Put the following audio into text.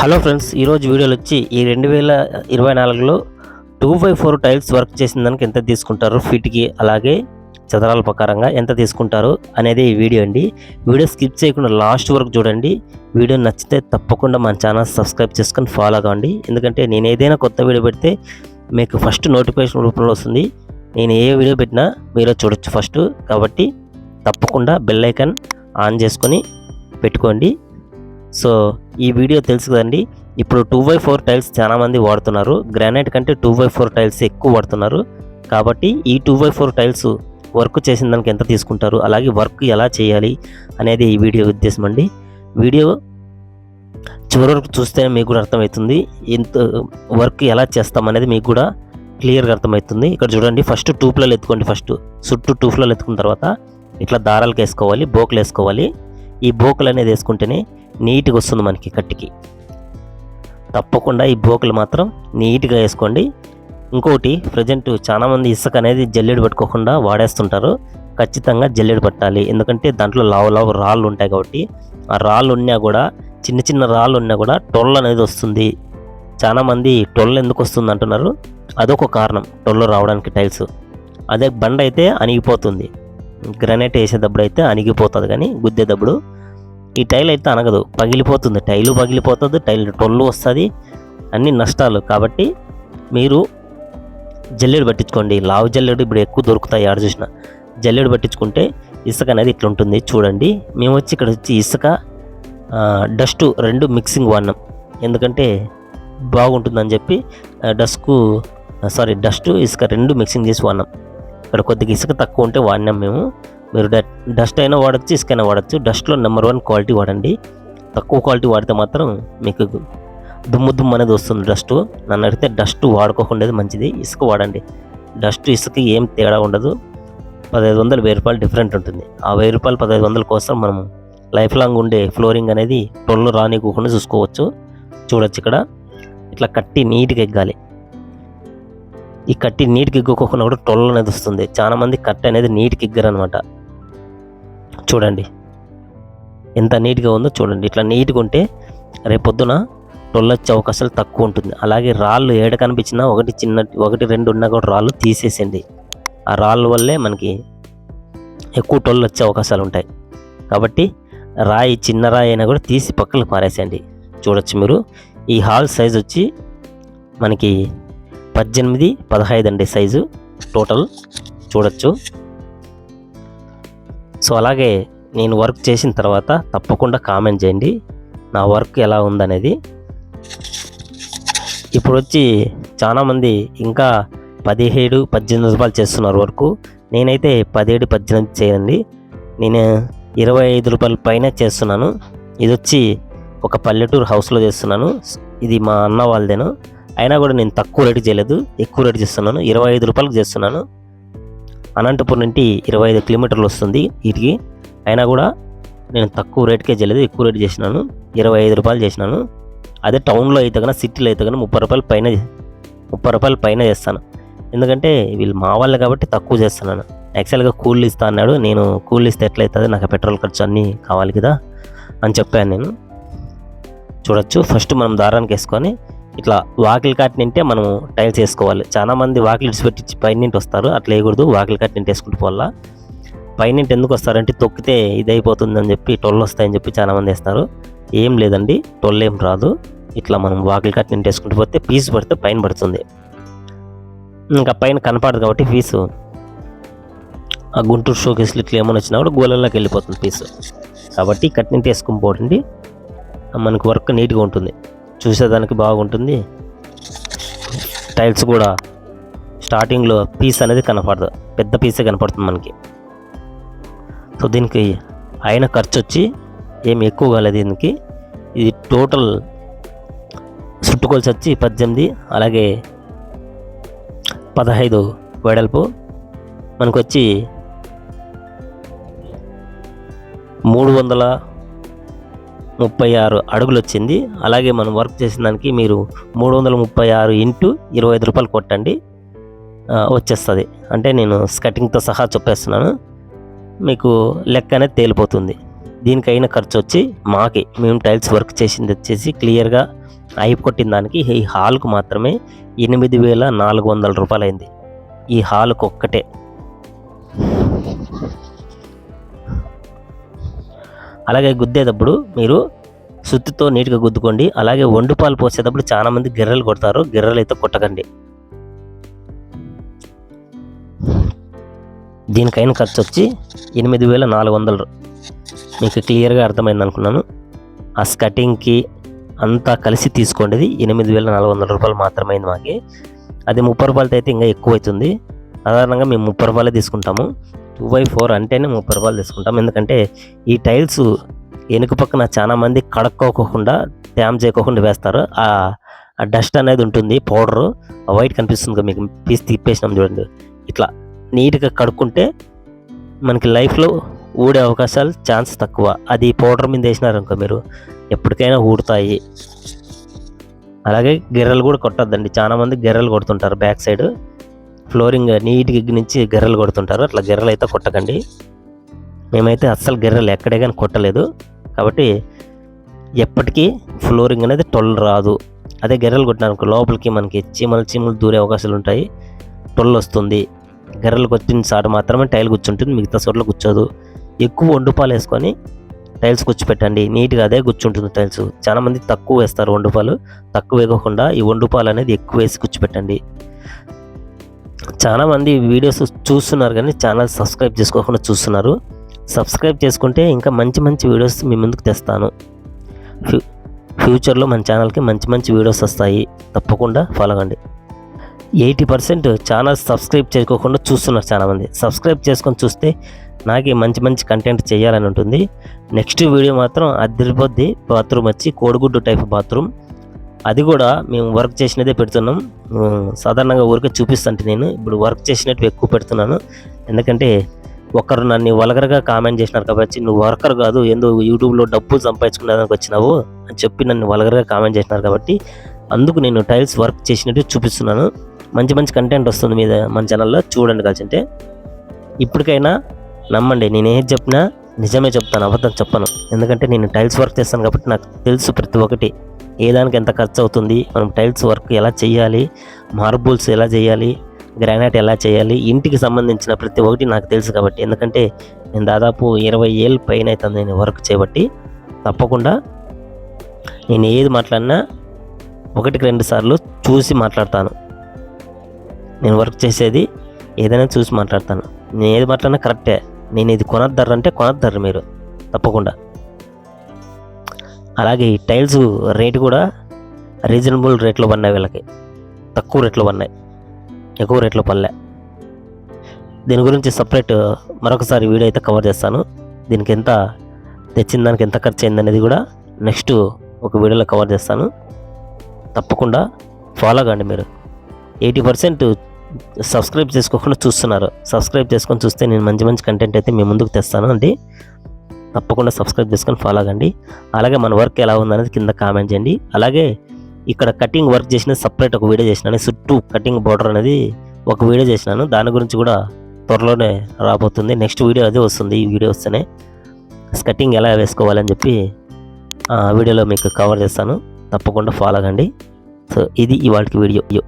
Hello friends ఈరోజు వీడియోలు వచ్చి ఈ రెండు వేల ఇరవై నాలుగులో two by four tiles work చేసిన దానికి ఎంత తీసుకుంటారు ఫీట్కి అలాగే చదరాల ప్రకారంగా ఎంత తీసుకుంటారు అనేది ఈ వీడియో అండి. వీడియో స్కిప్ చేయకుండా లాస్ట్ వరకు చూడండి. వీడియో నచ్చితే తప్పకుండా మన ఛానల్ సబ్స్క్రైబ్ చేసుకొని ఫాలో కావండి ఎందుకంటే నేను ఏదైనా కొత్త వీడియో పెడితే మీకు ఫస్ట్ నోటిఫికేషన్ రూపంలో వస్తుంది. నేను ఏ వీడియో పెట్టినా మీరు చూడొచ్చు ఫస్ట్. కాబట్టి తప్పకుండా బెల్ ఐకాన్ ఆన్ చేసుకొని పెట్టుకోండి. సో ఈ వీడియో తెలుసు కదండి. ఇప్పుడు టూ బై ఫోర్ టైల్స్ చాలామంది వాడుతున్నారు. గ్రానైట్ కంటే టూ బై ఫోర్ టైల్స్ ఎక్కువ వాడుతున్నారు. కాబట్టి ఈ two by four tiles work చేసిన దానికి ఎంత తీసుకుంటారు? అలాగే వర్క్ ఎలా చేయాలి అనేది ఈ వీడియో ఉద్దేశం అండి. వీడియో చివరి వరకు చూస్తే మీకు కూడా అర్థమవుతుంది. ఎంత వర్క్ ఎలా చేస్తామనేది మీకు కూడా క్లియర్గా అర్థమవుతుంది. ఇక్కడ చూడండి ఫస్ట్ టూప్లలో ఎత్తుకోండి ఫస్ట్ చుట్టూ టూప్లలో ఎత్తుకున్న తర్వాత ఇట్లా దారాలకు వేసుకోవాలి బోకులు వేసుకోవాలి. ఈ బోకులు అనేది వేసుకుంటేనే నీట్గా వస్తుంది మనకి కట్టికి. తప్పకుండా ఈ బోకులు మాత్రం నీట్గా వేసుకోండి. ఇంకోటి ప్రజెంట్ చాలామంది ఇసుక అనేది జల్లెడు పట్టుకోకుండా వాడేస్తుంటారు. ఖచ్చితంగా జల్లెడు పట్టాలి. ఎందుకంటే దాంట్లో లావు లావు రాళ్ళు ఉంటాయి కాబట్టి ఆ రాళ్ళు ఉన్నా కూడా చిన్న చిన్న రాళ్ళు ఉన్నా కూడా టొల్ల అనేది వస్తుంది. చాలామంది టొల్ల ఎందుకు వస్తుంది అంటున్నారు? అదొక కారణం టొల్ల రావడానికి టైల్స్. అదే బండ అయితే అణిగిపోతుంది. గ్రానైట్ వేసేటప్పుడు అయితే అణిగిపోతుంది కానీ గుద్దేటప్పుడు ఈ టైల్ అయితే అనగదు. పగిలిపోతుంది. టైలు పగిలిపోతుంది. టైల్ టొల్లు వస్తుంది. అన్ని నష్టాలు. కాబట్టి మీరు జల్లెడు పట్టించుకోండి. లావు జల్లెడు ఇప్పుడు ఎక్కువ దొరుకుతాయి ఆడ చూసిన. జల్లెడు పట్టించుకుంటే ఇసుక అనేది ఇట్లా ఉంటుంది చూడండి. మేము వచ్చి ఇక్కడ వచ్చి ఇసుక డస్ట్ రెండు మిక్సింగ్ వాడినాం. ఎందుకంటే బాగుంటుందని చెప్పి డస్ట్కు సారీ డస్ట్ ఇసుక రెండు మిక్సింగ్ చేసి వాడినాం. ఇక్కడ కొద్దిగా ఇసుక తక్కువ ఉంటే వాడినాం మేము. మీరు డస్ట్ అయినా వాడచ్చు ఇసుక అయినా వాడచ్చు. డస్ట్లో నెంబర్ వన్ క్వాలిటీ వాడండి. తక్కువ క్వాలిటీ వాడితే మాత్రం మీకు దుమ్ము దుమ్ము అనేది వస్తుంది డస్ట్. నన్ను అడిగితే డస్ట్ వాడుకోకుండా మంచిది ఇసుక వాడండి. డస్ట్ ఇసుక ఏం తేడా ఉండదు. పదహైదు వందలు వెయ్యి రూపాయలు డిఫరెంట్ ఉంటుంది. ఆ వెయ్యి రూపాయలు పదహైదు వందల కోసం మనం లైఫ్ లాంగ్ ఉండే ఫ్లోరింగ్ అనేది టొల్లు రానివ్వకుండా చూసుకోవచ్చు. చూడొచ్చు ఇక్కడ. ఇట్లా కట్టి నీట్గా ఎగ్గాలి. ఈ కట్టి నీటికి ఎగ్గుకోకుండా కూడా టొల్లు అనేది వస్తుంది. చాలా మంది కట్టి అనేది నీటికి ఎగ్గరు అనమాట చూడండి. ఎంత నీట్గా ఉందో చూడండి. ఇట్లా నీట్గా ఉంటే రేపొద్దున టొల్లొచ్చే అవకాశాలు తక్కువ ఉంటుంది. అలాగే రాళ్ళు ఏడ కనిపించినా ఒకటి చిన్న ఒకటి రెండు ఉన్నా కూడా రాళ్ళు తీసేసేయండి. ఆ రాళ్ళ వల్లే మనకి ఎక్కువ టొల్లు వచ్చే అవకాశాలు ఉంటాయి. కాబట్టి రాయి చిన్న రాయి అయినా కూడా తీసి పక్కన పారేసేయండి. చూడొచ్చు మీరు. ఈ హాల్ సైజ్ వచ్చి మనకి పద్దెనిమిది పదహైదు అండి సైజు టోటల్. చూడొచ్చు. సో అలాగే నేను వర్క్ చేసిన తర్వాత తప్పకుండా కామెంట్ చేయండి. నా వర్క్ ఎలా ఉందనేది. ఇప్పుడు వచ్చి చాలామంది ఇంకా పదిహేడు పద్దెనిమిది రూపాయలు చేస్తున్నారు వర్క్. నేనైతే పదిహేడు పద్దెనిమిది చేయండి. నేను ఇరవై ఐదు రూపాయల పైన చేస్తున్నాను. ఇది వచ్చి ఒక పల్లెటూరు హౌస్లో చేస్తున్నాను. ఇది మా అన్న వాళ్ళదేను. అయినా కూడా నేను తక్కువ రేటు చేయలేదు. ఎక్కువ రేటు చేస్తున్నాను. ఇరవై ఐదు రూపాయలకు చేస్తున్నాను. అనంతపురం నుండి ఇరవై ఐదు కిలోమీటర్లు వస్తుంది వీటికి అయినా కూడా నేను తక్కువ రేట్కే చేయలేదు ఎక్కువ రేటు చేసినాను. ఇరవై ఐదు రూపాయలు చేసినాను. అదే టౌన్లో అయితే కన్నా సిటీలో అయితే కన్నా ముప్పై రూపాయలు పైన ముప్పై రూపాయల పైన చేస్తాను. ఎందుకంటే వీళ్ళు మా వాళ్ళు కాబట్టి తక్కువ చేస్తున్నాను. యాక్చువల్గా కూల్ ఇస్తా అన్నాడు. నేను కూల్ ఇస్తే ఎట్లయితుంది? నాకు పెట్రోల్ ఖర్చు అన్నీ కావాలి కదా అని చెప్పాను నేను. చూడొచ్చు. ఫస్ట్ మనం దారానికి వేసుకొని ఇట్లా వాకిలి కట్టినింటే మనం టైల్స్ వేసుకోవాలి చాలా మంది వాకిలి ఇడిచిపెట్టి పైనింటి వస్తారు. అట్లా వేయకూడదు. వాకిలి కట్టినింటి వేసుకుంటూ పోవాలా. పైన ఎందుకు వస్తారంటే తొక్కితే ఇది అయిపోతుంది అని చెప్పి టొల్లు వస్తాయని చెప్పి చాలా మంది వేస్తారు. ఏం లేదండి. టొల్లు ఏం రాదు. ఇట్లా మనం వాకిలి కట్టినింటి వేసుకుంటూ పోతే పీసు పడితే పైన పడుతుంది. ఇంకా పైన కనపడదు కాబట్టి పీసు. ఆ గుంటూరు షోకేస్లు ఇట్లా ఏమైనా వచ్చినా కూడా గోలల్లోకి వెళ్ళిపోతుంది పీసు. కాబట్టి కట్టినింటి వేసుకుని పోండి. మనకు వర్క్ నీట్గా ఉంటుంది. చూసేదానికి బాగుంటుంది. టైల్స్ కూడా స్టార్టింగ్లో పీస్ అనేది కనపడదు. పెద్ద పీసే కనపడుతుంది మనకి. సో దీనికి అయిన ఖర్చు వచ్చి ఏమి ఎక్కువ కాలేదు దీనికి. ఇది టోటల్ చుట్టుకొలిసి వచ్చి పద్దెనిమిది అలాగే పదహైదు వెడల్పు. మనకు వచ్చి మూడు వందల ముప్పై ఆరు అడుగులు వచ్చింది అలాగే మనం వర్క్ చేసిన దానికి మీరు మూడు వందల ముప్పై ఆరు ఇంటూ ఇరవై ఐదు రూపాయలు కొట్టండి. వచ్చేస్తుంది. అంటే నేను స్కటింగ్తో సహా చెప్పేస్తున్నాను. మీకు లెక్క అనేది తేలిపోతుంది. దీనికైన ఖర్చు వచ్చి మాకి మేము టైల్స్ వర్క్ చేసింది వచ్చేసి క్లియర్గా అయిపు కొట్టిన దానికి ఈ హాల్కు మాత్రమే ఎనిమిది వేల నాలుగు వందల రూపాయలు అయింది ఈ హాల్కు ఒక్కటే. అలాగే గుద్దేటప్పుడు మీరు సుత్తితో నీట్గా గుద్దుకోండి. అలాగే వండుపాలు పోసేటప్పుడు చాలా మంది గిర్రెలు కొడతారు. గిర్రెలు అయితే కొట్టకండి. దీనికైన ఖర్చు వచ్చి ఎనిమిది వేల నాలుగు వందలు. మీకు క్లియర్గా అర్థమైంది అనుకున్నాను. ఆ స్కటింగ్కి అంతా కలిసి తీసుకోండి ఎనిమిది వేల నాలుగు వందల రూపాయలు మాత్రమే అయింది మాకి. అది ముప్పై రూపాయలతో అయితే ఇంకా ఎక్కువ అవుతుంది సాధారణంగా మేము ముప్పై రూపాయలే తీసుకుంటాము. టూ బై ఫోర్ అంటేనే ముప్పై రూపాయలు తీసుకుంటాం. ఎందుకంటే ఈ టైల్స్ వెనుక పక్కన చాలామంది మంది కడుక్కోకుండా ట్యామ్ చేయకోకుండా వేస్తారు. ఆ డస్ట్ అనేది ఉంటుంది పౌడరు వైట్ కనిపిస్తుంది మీకు పీస్ తిప్పేసినాం చూడండి. ఇట్లా నీట్గా కడుక్కుంటే మనకి లైఫ్లో ఊడే అవకాశాలు ఛాన్స్ తక్కువ. అది పౌడర్ మీద వేసినారనుకో మీరు ఎప్పటికైనా ఊడుతాయి. అలాగే గిర్రెలు కూడా కొట్టద్దండి. చాలామంది గిర్రెలు కొడుతుంటారు బ్యాక్ సైడ్. ఫ్లోరింగ్ నీట్గా నుంచి గెర్రలు కొడుతుంటారు. అట్లా గెర్రలు అయితే కొట్టకండి. మేమైతే అస్సలు గెర్రలు ఎక్కడే కానీ కొట్టలేదు. కాబట్టి ఎప్పటికీ ఫ్లోరింగ్ అనేది టొల్ రాదు. అదే గెర్రలు కొట్టినానుకో లోపలికి మనకి చీమలు చీమలు దూరే అవకాశాలు ఉంటాయి. టొల్ వస్తుంది. గెర్రలు కొట్టిన సాటు మాత్రమే టైల్ కూర్చుంటుంది. మిగతా చోట్ల కూర్చోదు. ఎక్కువ వండుపాలు వేసుకొని టైల్స్ కూర్చోపెట్టండి. నీట్గా అదే కూర్చుంటుంది టైల్స్. చాలా మంది తక్కువ వేస్తారు వండుపాలు తక్కువ వేయకుండా ఈ వండుపాలు అనేది ఎక్కువ వేసి కూర్చోపెట్టండి. చాలామంది వీడియోస్ చూస్తున్నారు కానీ ఛానల్ సబ్స్క్రైబ్ చేసుకోకుండా చూస్తున్నారు. సబ్స్క్రైబ్ చేసుకుంటే ఇంకా మంచి మంచి వీడియోస్ మీ ముందుకు తెస్తాను. ఫ్యూ ఫ్యూచర్లో మన ఛానల్కి మంచి మంచి వీడియోస్ వస్తాయి. తప్పకుండా ఫాలో అండి ఎయిటీ పర్సెంట్ ఛానల్ సబ్స్క్రైబ్ చేసుకోకుండా చూస్తున్నారు చాలామంది. సబ్స్క్రైబ్ చేసుకొని చూస్తే నాకు మంచి మంచి కంటెంట్ చేయాలని ఉంటుంది. నెక్స్ట్ వీడియో మాత్రం అదిరిపోద్ది. బాత్రూమ్ వచ్చి కోడిగుడ్డు టైప్ బాత్రూమ్. అది కూడా మేము వర్క్ చేసినదే పెడుతున్నాం. సాధారణంగా ఊరికే చూపిస్తుంటే నేను. ఇప్పుడు వర్క్ చేసినట్టు ఎక్కువ పెడుతున్నాను. ఎందుకంటే ఒకరు నన్ను వలగరగా కామెంట్ చేసినారు కాబట్టి నువ్వు వర్కర్ కాదు ఏందో యూట్యూబ్లో డబ్బులు సంపాదించుకునేదానికి వచ్చినావు అని చెప్పి నన్ను వలగరగా కామెంట్ చేసినారు కాబట్టి అందుకు నేను టైల్స్ వర్క్ చేసినట్టు చూపిస్తున్నాను. మంచి మంచి కంటెంట్ వస్తుంది మీద మన ఛానల్లో చూడండి కలిసింటే ఇప్పటికైనా నమ్మండి నేను ఏది చెప్పినా నిజమే చెప్తాను అబద్ధం చెప్పను. ఎందుకంటే నేను టైల్స్ వర్క్ చేస్తాను కాబట్టి నాకు తెలుసు ప్రతి ఒక్కటి. ఏ దానికి ఎంత ఖర్చు అవుతుంది మనం టైల్స్ వర్క్ ఎలా చేయాలి మార్బుల్స్ ఎలా చేయాలి గ్రానైట్ ఎలా చేయాలి ఇంటికి సంబంధించిన ప్రతి ఒక్కటి నాకు తెలుసు కాబట్టి. ఎందుకంటే నేను దాదాపు ఇరవై ఏళ్ళు పైన అవుతుంది నేను వర్క్ చేయబట్టి తప్పకుండా నేను ఏది మాట్లాడినా ఒకటికి రెండు సార్లు చూసి మాట్లాడతాను. నేను వర్క్ చేసేది ఏదైనా చూసి మాట్లాడతాను. నేను ఏది మాట్లాడినా కరెక్టే. నేను ఇది కొనద్దరు అంటే కొనద్దరు మీరు. తప్పకుండా. అలాగే ఈ టైల్స్ రేటు కూడా రీజనబుల్ రేట్లో పడినాయి వీళ్ళకి. తక్కువ రేట్లో పడినాయి. ఎక్కువ రేట్లో పడలే. దీని గురించి సపరేట్ మరొకసారి వీడియో అయితే కవర్ చేస్తాను. దీనికి ఎంత తెచ్చిన దానికి ఎంత ఖర్చు అయింది అనేది కూడా నెక్స్ట్ ఒక వీడియోలో కవర్ చేస్తాను. తప్పకుండా ఫాలో కండి మీరు. ఎయిటీ పర్సెంట్ సబ్స్క్రైబ్ చేసుకోకుండా చూస్తున్నారు. సబ్స్క్రైబ్ చేసుకొని చూస్తే నేను మంచి మంచి కంటెంట్ అయితే మీ ముందుకు తెస్తాను అండి. తప్పకుండా సబ్స్క్రైబ్ చేసుకొని ఫాలో అవ్వండి అలాగే మన వర్క్ ఎలా ఉందనేది కింద కామెంట్ చేయండి. అలాగే ఇక్కడ కటింగ్ వర్క్ చేసిన సపరేట్ ఒక వీడియో చేసినాను. చుట్టూ కటింగ్ బార్డర్ అనేది ఒక వీడియో చేసినాను. దాని గురించి కూడా త్వరలోనే రాబోతుంది. నెక్స్ట్ వీడియో అదే వస్తుంది. ఈ వీడియో వస్తేనే కటింగ్ ఎలా వేసుకోవాలని చెప్పి ఆ వీడియోలో మీకు కవర్ చేస్తాను. తప్పకుండా ఫాలో అవ్వండి సో ఇది ఇవాళకి వీడియో